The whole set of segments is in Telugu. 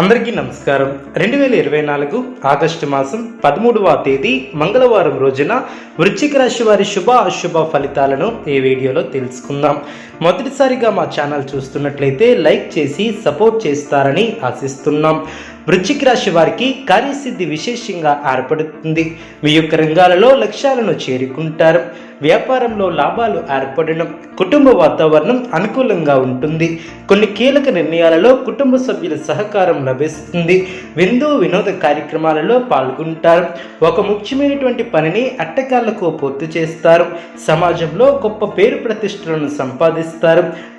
అందరికీ నమస్కారం. రెండు వేల ఇరవై నాలుగు ఆగస్టు మాసం పదమూడవ తేదీ మంగళవారం రోజున వృశ్చిక రాశి వారి శుభ అశుభ ఫలితాలను ఈ వీడియోలో తెలుసుకుందాం. మొదటిసారిగా మా ఛానల్ చూస్తున్నట్లయితే లైక్ చేసి సపోర్ట్ చేస్తారని ఆశిస్తున్నాం. వృశ్చిక రాశి వారికి కార్యసిద్ధి విశేషంగా ఏర్పడుతుంది. మీ యొక్క రంగాలలో లక్ష్యాలను చేరుకుంటారు. వ్యాపారంలో లాభాలు ఏర్పడడం కుటుంబ వాతావరణం అనుకూలంగా ఉంటుంది. కొన్ని కీలక నిర్ణయాలలో కుటుంబ సభ్యుల సహకారం లభిస్తుంది. విందు వినోద కార్యక్రమాలలో పాల్గొంటారు. ఒక ముఖ్యమైనటువంటి పనిని అట్టకాలకు పూర్తి చేస్తారు. సమాజంలో గొప్ప పేరు ప్రతిష్టలను సంపాదిస్తారు.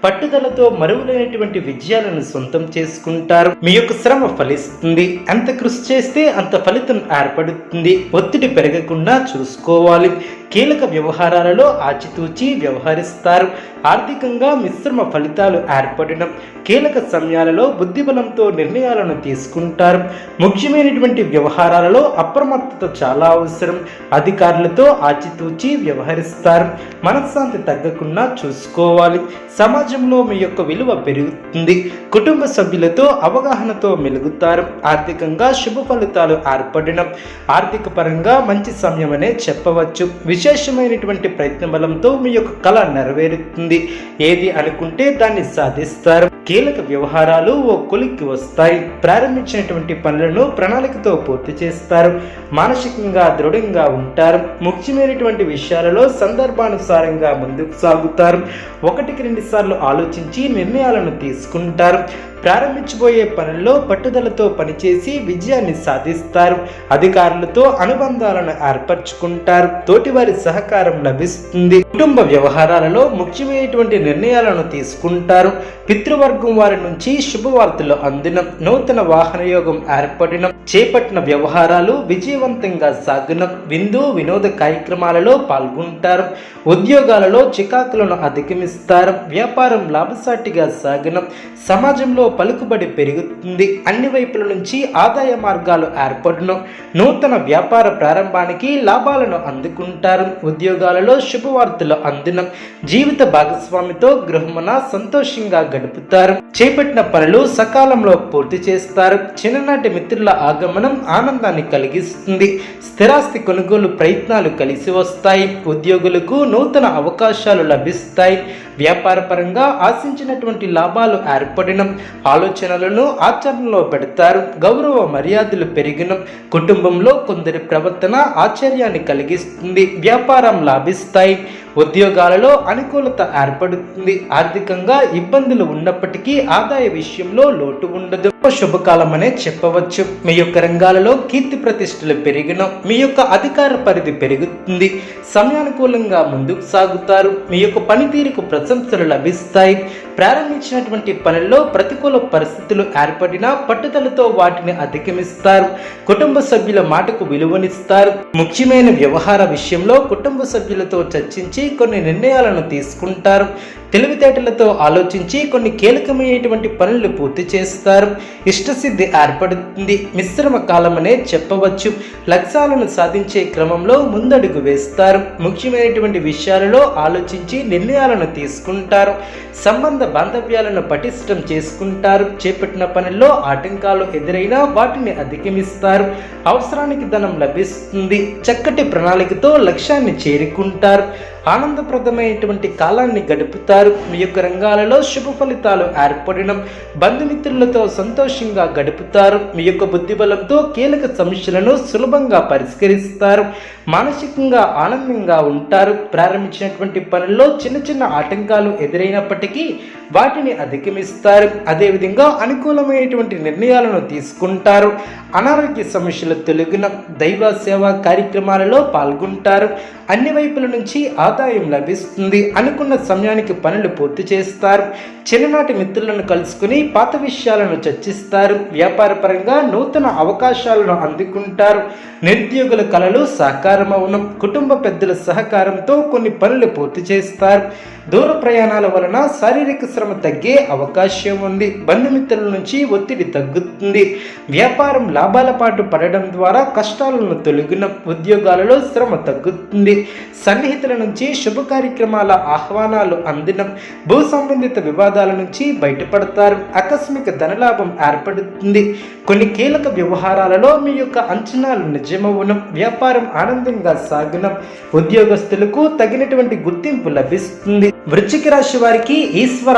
పట్టుదలతో మరువులైనటువంటి విజయాలను సొంతం చేసుకుంటారు. మీ యొక్క శ్రమ ఫలిస్తుంది. ఎంత కృషి చేస్తే అంత ఫలితం ఏర్పడుతుంది. ఒత్తిడి పెరగకుండా చూసుకోవాలి. కీలక వ్యవహారాలలో ఆచితూచి వ్యవహరిస్తారు. ఆర్థికంగా మిశ్రమ ఫలితాలు ఏర్పడడం కీలక సమయాలలో బుద్ధిబలంతో నిర్ణయాలను తీసుకుంటారు. ముఖ్యమైనటువంటి వ్యవహారాలలో అప్రమత్తత చాలా అవసరం. అధికారులతో ఆచితూచి వ్యవహరిస్తారు. మనశ్శాంతి తగ్గకుండా చూసుకోవాలి. సమాజంలో మీ యొక్క విలువ పెరుగుతుంది. కుటుంబ సభ్యులతో అవగాహనతో మెలుగుతారు. ఆర్థికంగా శుభ ఫలితాలు ఏర్పడడం ఆర్థిక పరంగా మంచి సమయమనే చెప్పవచ్చు. విశేషమైనటువంటి ప్రయత్న బలంతో మీ యొక్క కళ నెరవేరుతుంది. ఏది అనుకుంటే దాన్ని సాధిస్తారు. కీలక వ్యవహారాలు ఓ కొలిక్కి వస్తాయి. ప్రారంభించినటువంటి పనులను ప్రణాళికతో పూర్తి చేస్తారు. మానసికంగా దృఢంగా ఉంటారు. ముఖ్యమైనటువంటి విషయాలలో సందర్భానుసారంగా ముందుకు సాగుతారు. ఒకటికి రెండు సార్లు ఆలోచించి నిర్ణయాలను తీసుకుంటారు. ప్రారంభించబోయే పనుల్లో పట్టుదలతో పనిచేసి విజయాన్ని సాధిస్తారు. అధికారులతో అనుబంధాలను ఏర్పరచుకుంటారు. తోటివారి సహకారం లభిస్తుంది. కుటుంబ వ్యవహారాలలో ముఖ్యమైనటువంటి నిర్ణయాలను తీసుకుంటారు. పితృవర్గ వారి నుంచి శుభవార్తలు అందిన. నూతన వాహన యోగం ఏర్పడిన. చేపట్టిన వ్యవహారాలు విజయవంతంగా సాగిన. విందు వినోద కార్యక్రమాలలో పాల్గొంటారు. ఉద్యోగాలలో చికాకులను అధిగమిస్తారు. వ్యాపారం లాభసాటిగా సాగిన. సమాజంలో పలుకుబడి పెరుగుతుంది. అన్ని వైపుల నుంచి ఆదాయ మార్గాలు ఏర్పడిన. నూతన వ్యాపార ప్రారంభానికి లాభాలను అందుకుంటారు. ఉద్యోగాలలో శుభవార్తలు అందిన. జీవిత భాగస్వామితో గృహమున సంతోషంగా గడుపుతారు. చేపట్టిన పనులు సకాలంలో పూర్తి చేస్తారు. చిన్ననాటి మిత్రుల ఆగమనం ఆనందాన్ని కలిగిస్తుంది. స్థిరాస్తి కొనుగోలు ప్రయత్నాలు కలిసి వస్తాయి. ఉద్యోగులకు నూతన అవకాశాలు లభిస్తాయి. వ్యాపారపరంగా ఆశించినటువంటి లాభాలు ఏర్పడిన. ఆలోచనలను ఆచరణలో పెడతారు. గౌరవ మర్యాదలు పెరిగిన. కుటుంబంలో కొందరి ప్రవర్తన ఆశ్చర్యాన్ని కలిగిస్తుంది. వ్యాపారం లాభిస్తాయి. ఉద్యోగాలలో అనుకూలత ఏర్పడుతుంది. ఆర్థికంగా ఇబ్బందులు ఉన్నప్పటికీ ఆదాయ విషయంలో లోటు ఉండదు. శుభకాలం అనే చెప్పవచ్చు. మీ యొక్క రంగాలలో కీర్తి ప్రతిష్టలు పెరిగిన మీ యొక్క అధికార పరిధి పెరుగుతుంది. సమయానుకూలంగా ముందుకు సాగుతారు. మీ యొక్క పనితీరుకు ప్రశంసలు లభిస్తాయి. ప్రారంభించినటువంటి పనుల్లో ప్రతికూల పరిస్థితులు ఏర్పడినా పట్టుదలతో వాటిని అధిగమిస్తారు. కుటుంబ సభ్యుల మాటకు విలువనిస్తారు. ముఖ్యమైన వ్యవహార విషయంలో కుటుంబ సభ్యులతో చర్చించి కొన్ని నిర్ణయాలను తీసుకుంటారు. తెలివితేటలతో ఆలోచించి కొన్ని కీలకమైనటువంటి పనులు పూర్తి చేస్తారు. ఇష్టసిద్ధి ఏర్పడుతుంది. మిశ్రమ కాలమనే చెప్పవచ్చు. లక్ష్యాలను సాధించే క్రమంలో ముందడుగు వేస్తారు. ముఖ్యమైనటువంటి విషయాలలో ఆలోచించి నిర్ణయాలను తీసుకుంటారు. సంబంధ బాంధవ్యాలను పటిష్టం చేసుకుంటారు. చేపట్టిన పనుల్లో ఆటంకాలు ఎదురైనా వాటిని అధిగమిస్తారు. అవసరానికి ధనం లభిస్తుంది. చక్కటి ప్రణాళికతో లక్ష్యాన్ని చేరుకుంటారు. ఆనందప్రదమైనటువంటి కాలాన్ని గడుపుతారు. మీ యొక్క రంగాలలో శుభ ఫలితాలు ఏర్పడడం బంధుమిత్రులతో సంతోషంగా గడుపుతారు. మీ యొక్క బుద్ధిబలంతో కీలక సమస్యలను సులభంగా పరిష్కరిస్తారు. మానసికంగా ఆనందంగా ఉంటారు. ప్రారంభించినటువంటి పనుల్లో చిన్న చిన్న ఆటంకాలు ఎదురైనప్పటికీ వాటిని అధిగమిస్తారు. అదేవిధంగా అనుకూలమైనటువంటి నిర్ణయాలను తీసుకుంటారు. అనారోగ్య సమస్యల తొలగిన దైవ సేవా కార్యక్రమాలలో పాల్గొంటారు. అన్ని వైపుల నుంచి ఆదాయం లభిస్తుంది. అనుకున్న సమయానికి పనులు పూర్తి చేస్తారు. చిన్ననాటి మిత్రులను కలుసుకుని పాత విషయాలను చర్చిస్తారు. వ్యాపారపరంగా నూతన అవకాశాలను అందుకుంటారు. నిరుద్యోగుల కళలు సాకారమవును. కుటుంబ పెద్దల సహకారంతో కొన్ని పనులు పూర్తి చేస్తారు. దూర ప్రయాణాల వలన శారీరక శ్రమ తగ్గే అవకాశం ఉంది. బంధుమిత్రుల నుంచి ఒత్తిడి తగ్గుతుంది. వ్యాపారం లాభాల పాటు పడడం ద్వారా కష్టాలను తొలగిన ఉద్యోగాలలో శ్రమ తగ్గుతుంది. సన్నిహితుల నుంచి శుభ కార్యక్రమాల ఆహ్వానాలు అందినం. భూ సంబంధిత వివాదాల నుంచి బయటపడతారు. ఆకస్మిక ధనలాభం ఏర్పడుతుంది. కొన్ని కీలక వ్యవహారాలలో మీ యొక్క అంచనాలు నిజమవ్వడం వ్యాపారం ఆనందంగా సాగునం. ఉద్యోగస్తులకు తగినటువంటి గుర్తింపు లభిస్తుంది. వృశ్చిక రాశి వారికి ఈశ్వర